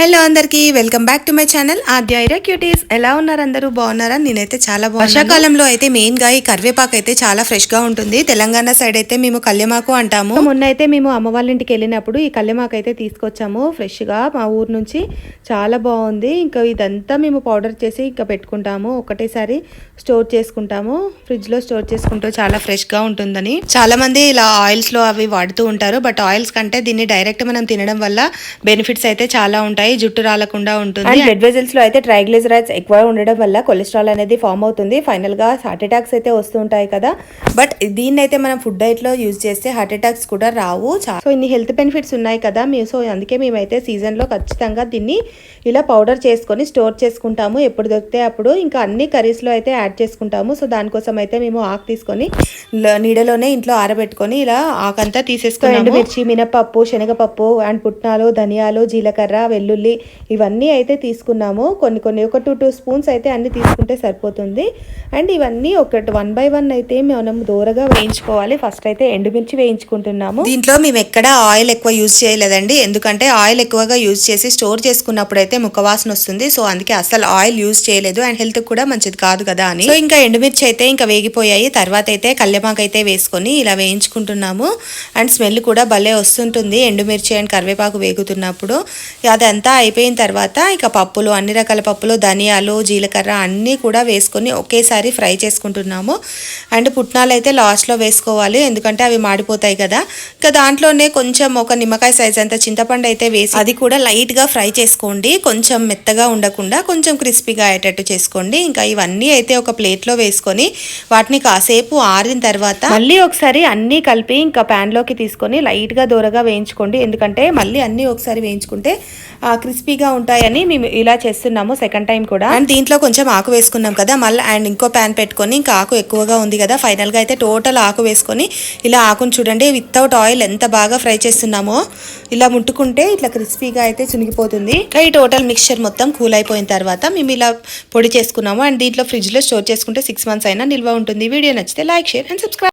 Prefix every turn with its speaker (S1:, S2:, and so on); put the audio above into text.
S1: Hello అందరికీ welcome back to my channel. Aadya cuties. ఎలా ఉన్నారు అందరూ? బాగున్నారా? నేనైతే చాలా బాగున్నాను. వర్షాకాలంలో అయితే మెయిన్గా ఈ కరివేపాకు అయితే చాలా ఫ్రెష్గా ఉంటుంది. తెలంగాణ సైడ్ అయితే మేము కళ్యమాకు అంటాము.
S2: మొన్న అయితే మేము అమ్మ వాళ్ళ ఇంటికి వెళ్ళినప్పుడు ఈ కల్లెమాకు అయితే తీసుకొచ్చాము. ఫ్రెష్గా మా ఊరు నుంచి చాలా బాగుంది. ఇంకా ఇదంతా మేము పౌడర్ చేసి ఇంకా పెట్టుకుంటాము. ఒకటేసారి స్టోర్ చేసుకుంటాము. ఫ్రిడ్జ్లో స్టోర్ చేసుకుంటూ చాలా ఫ్రెష్గా ఉంటుందని.
S1: చాలా మంది ఇలా ఆయిల్స్లో అవి వాడుతూ ఉంటారు. బట్ ఆయిల్స్ కంటే దీన్ని డైరెక్ట్ మనం తినడం వల్ల బెనిఫిట్స్ అయితే చాలా ఉంటాయి. జుట్టు రాలకుండా ఉంటుంది.
S2: అండ్ బ్లడ్ వెజల్స్లో అయితే ట్రైగ్లిజరైడ్స్ ఎక్కువ ఉండడం వల్ల కొలెస్ట్రాల్ అనేది ఫామ్ అవుతుంది. ఫైనల్గా హార్ట్ అటాక్స్ అయితే వస్తుంటాయి కదా.
S1: బట్ దీన్ని అయితే మనం ఫుడ్ డైట్లో యూజ్ చేస్తే హార్ట్ అటాక్స్ కూడా రావు.
S2: సో ఇన్ని హెల్త్ బెనిఫిట్స్ ఉన్నాయి కదా మీ సో అందుకే మేమైతే సీజన్లో ఖచ్చితంగా దీన్ని ఇలా పౌడర్ చేసుకొని స్టోర్ చేసుకుంటాము. ఎప్పుడు దొరికితే అప్పుడు. ఇంకా అన్ని కర్రీస్లో అయితే యాడ్ చేసుకుంటాము. సో దానికోసం అయితే మేము ఆకు తీసుకొని
S1: ల- నీడలోనే ఇంట్లో ఆరబెట్టుకొని ఇలా ఆకంతా
S2: సో
S1: తీసేసుకున్నాము.
S2: ఎండుమిర్చి మినపప్పు శనగపప్పు అండ్ పుట్నాలు ధనియాలు జీలకర్ర వెల్లుల్లి ఇవన్నీ అయితే తీసుకున్నాము. కొన్ని కొన్ని ఒక టూ టూ స్పూన్స్ అయితే అన్ని తీసుకుంటే సరిపోతుంది. అండ్ ఇవన్నీ ఒకటి వన్ బై వన్ అయితే మనం దూరగా వేయించుకోవాలి. ఫస్ట్ అయితే ఎండుమిర్చి వేయించుకుంటున్నాము.
S1: దీంట్లో మేము ఎక్కడ ఆయిల్ ఎక్కువ యూజ్ చేయలేదండి. ఎందుకంటే ఆయిల్ ఎక్కువగా యూజ్ చేసి స్టోర్ చేసుకున్నప్పుడు అయితే ముఖవాసన వస్తుంది. సో అందుకే అసలు ఆయిల్ యూజ్ చేయలేదు. అండ్ హెల్త్ కూడా మంచిది కాదు కదా అని. సో ఇంకా ఎండుమిర్చి అయితే ఇంకా వేగిపోయాయి. తర్వాత అయితే కళ్యమాకు అయితే వేసుకొని ఇలా వేయించుకుంటున్నాము. అండ్ స్మెల్ కూడా భలే వస్తుంటుంది. ఎండుమిర్చి అండ్ కరివేపాకు వేగుతున్నప్పుడు. అది అదంతా అయిపోయిన తర్వాత ఇక పప్పులు అన్ని రకాల పప్పులు ధనియాలు జీలకర్ర అన్నీ కూడా వేసుకొని ఒకేసారి ఫ్రై చేసుకుంటున్నాము. అండ్ పుట్నాలు అయితే లాస్ట్లో వేసుకోవాలి. ఎందుకంటే అవి మాడిపోతాయి కదా. ఇక దాంట్లోనే కొంచెం ఒక నిమ్మకాయ సైజ్ అంత చింతపండు అయితే వేసి అది కూడా లైట్గా ఫ్రై చేసుకోండి. కొంచెం మెత్తగా ఉండకుండా కొంచెం క్రిస్పీగా అయ్యేటట్టు చేసుకోండి. ఇంకా ఇవన్నీ అయితే ఒక ప్లేట్లో వేసుకొని వాటిని కాసేపు ఆరిన తర్వాత
S2: మళ్ళీ ఒకసారి అన్నీ కలిపి ఇంకా ప్యాన్లోకి తీసుకొని లైట్గా దూరగా వేయించుకోండి. ఎందుకంటే మళ్ళీ అన్నీ ఒకసారి వేయించుకుంటే క్రిస్పీగా ఉంటాయని మేము ఇలా చేస్తున్నాము సెకండ్ టైం కూడా.
S1: అండ్ దీంట్లో కొంచెం ఆకు వేసుకున్నాం కదా మళ్ళీ అండ్ ఇంకో ప్యాన్ పెట్టుకొని ఇంకా ఆకు ఎక్కువగా ఉంది కదా ఫైనల్గా అయితే టోటల్ ఆకు వేసుకొని ఇలా ఆకును చూడండి వితౌట్ ఆయిల్ ఎంత బాగా ఫ్రై చేస్తున్నామో. ఇలా ముట్టుకుంటే ఇట్లా క్రిస్పీగా అయితే చునిగిపోతుంది. ఈ టోటల్ మిక్స్చర్ మొత్తం కూల్ అయిపోయిన తర్వాత మేము ఇలా పొడి చేసుకున్నాము. అండ్ దీంట్లో ఫ్రిడ్జ్లో స్టోర్ చేసుకుంటే సిక్స్ మంత్స్ అయినా నిల్వ ఉంటుంది. వీడియో నచ్చితే లైక్ షేర్ అండ్ సబ్స్క్రైబ్